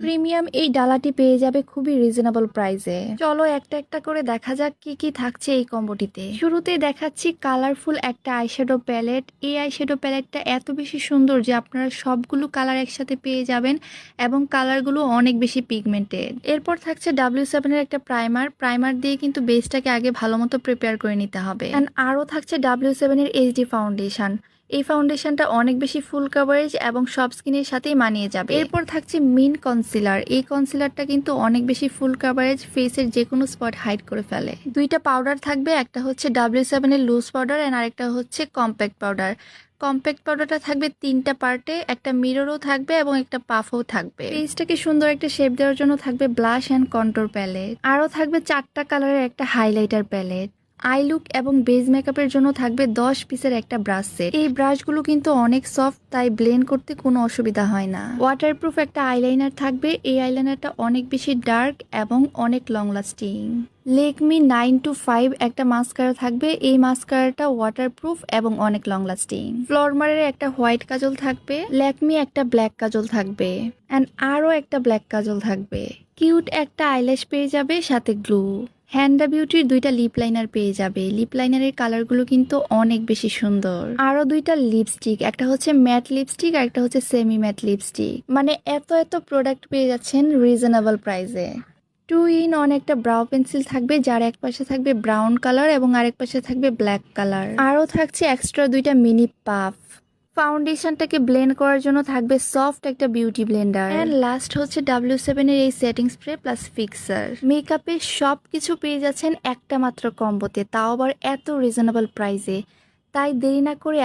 Premium এই ডালাটি পেয়ে যাবে খুবই রিজনেবল প্রাইসে চলো একটা একটা করে দেখা যাক কি কি থাকছে এই কম্বোটিতে। শুরুতে দেখাচ্ছি কালারফুল একটা আইশ্যাডো প্যালেট এই আইশ্যাডো প্যালেটটা এত বেশি সুন্দর যে আপনারা সবগুলো কালার একসাথে পেয়ে যাবেন এবং কালারগুলো অনেক বেশি পিগমেন্টেড এরপর থাকছে ডাব্লিউ সেভেনের একটা প্রাইমার প্রাইমার দিয়ে কিন্তু বেসটাকে আগে ভালো মতো প্রিপেয়ার করে নিতে হবে। অ্যান্ড আরও থাকছে ডাব্লিউ সেভেনের এইচডি ফাউন্ডেশন এই ফাউন্ডেশনটা অনেক বেশি ফুল কাভারেজ এবং সব স্কিনের সাথেই মানিয়ে যাবে। এরপর থাকছে মিন কনসিলার এই কনসিলারটা কিন্তু অনেক বেশি ফুল কাভারেজ ফেসের যে কোনো স্পট হাইড করে ফেলে। দুইটা পাউডার থাকবে, একটা হচ্ছে ডাব্লিউ সেভেনের লুজ পাউডার অ্যান্ড আরেকটা হচ্ছে কম্প্যাক্ট পাউডার কম্প্যাক্ট পাউডারটা থাকবে তিনটা পার্টে একটা মিররও থাকবে এবং একটা পাফও থাকবে। ফেসটাকে সুন্দর একটা শেপ দেওয়ার জন্য থাকবে ব্লাশ অ্যান্ড কন্ট্রোর প্যালেট আরও থাকবে চারটা কালারের একটা হাইলাইটার প্যালেট আই লুক এবং বেজ মেকআপের জন্য থাকবে দশ পিসের একটা ব্রাশ সেট। এই ব্রাশগুলো কিন্তু অনেক সফট, তাই ব্লেন্ড করতে কোনো অসুবিধা হয় না। ওয়াটারপ্রুফ একটা আইলাইনার থাকবে। এই আইলাইনারটা অনেক বেশি ডার্ক এবং অনেক long lasting Lakme nine to five একটা মাস্কারা থাকবে। এই মাস্কারাটা ওয়াটারপ্রুফ এবং অনেক লং লাস্টিং ফ্লরমারের একটা হোয়াইট কাজল থাকবে। ল্যাকমি একটা ব্ল্যাক কাজল থাকবে। অ্যান্ড আরও একটা ব্ল্যাক কাজল থাকবে। কিউট একটা আইল্যাশ পেয়ে যাবে, সাথে গ্লু। হ্যান্ডা বিউটির দুইটা লিপ লাইনার পেয়ে যাবে। লিপ লাইনারের কালারগুলো কিন্তু অনেক বেশি সুন্দর। আরও দুইটা লিপস্টিক, একটা হচ্ছে ম্যাট লিপস্টিক আর একটা হচ্ছে সেমি ম্যাট লিপস্টিক। মানে এত এত প্রোডাক্ট পেয়ে যাচ্ছেন রিজনেবল প্রাইসে। টু ইন অন একটা ব্রাউ পেন্সিল থাকবে, যার এক পাশে থাকবে ব্রাউন কালার এবং আরেক পাশে থাকবে ব্ল্যাক কালার। আরও থাকছে এক্সট্রা দুইটা মিনি পাফ। ফাউন্ডেশনটাকে ব্লেন্ড করার জন্য থাকবে সফট একটা বিউটি ব্লেন্ডার। অ্যান্ড লাস্ট হচ্ছে ডাব্লিউ সেভেনের এই সেটিং স্প্রে প্লাস ফিক্সার মেকআপে সব কিছু পেয়ে যাচ্ছেন একটা মাত্র কম্বোতে, তাও আবার এত রিজনেবল প্রাইসে তাই দেরি না করে